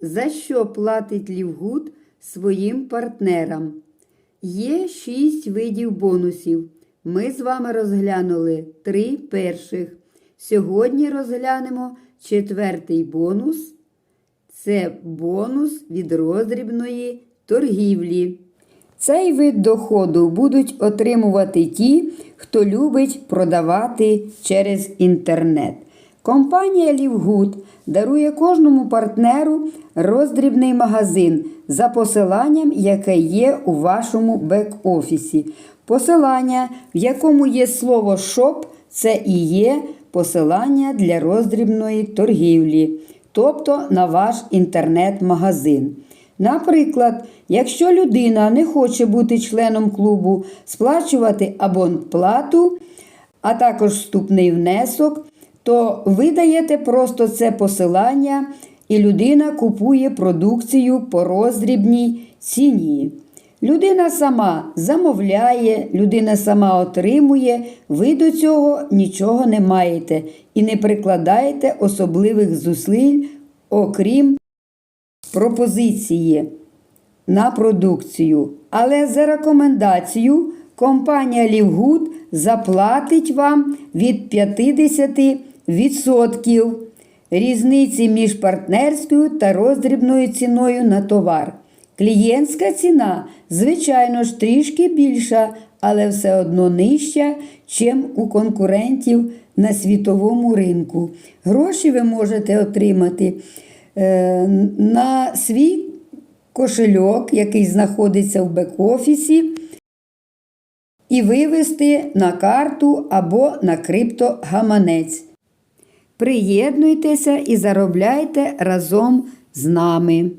За що платить Лівгуд своїм партнерам? Є шість видів бонусів. Ми з вами розглянули три перших. Сьогодні розглянемо четвертий бонус. Це бонус від роздрібної торгівлі. Цей вид доходу будуть отримувати ті, хто любить продавати через інтернет. Компанія Лівгуд дарує кожному партнеру роздрібний магазин за посиланням, яке є у вашому бек-офісі. Посилання, в якому є слово «шоп», це і є посилання для роздрібної торгівлі, тобто на ваш інтернет-магазин. Наприклад, якщо людина не хоче бути членом клубу, сплачувати абонплату, а також вступний внесок, то ви даєте просто це посилання, і людина купує продукцію по роздрібній ціні. Людина сама замовляє, людина сама отримує, ви до цього нічого не маєте і не прикладаєте особливих зусиль, окрім пропозиції на продукцію. Але за рекомендацією компанія Лівгуд заплатить вам від 50% різниці між партнерською та роздрібною ціною на товар. Клієнтська ціна, звичайно ж, трішки більша, але все одно нижча, чим у конкурентів на світовому ринку. Гроші ви можете отримати е, на свій кошельок, який знаходиться в бек-офісі, і вивести на карту або на криптогаманець. Приєднуйтеся і заробляйте разом з нами.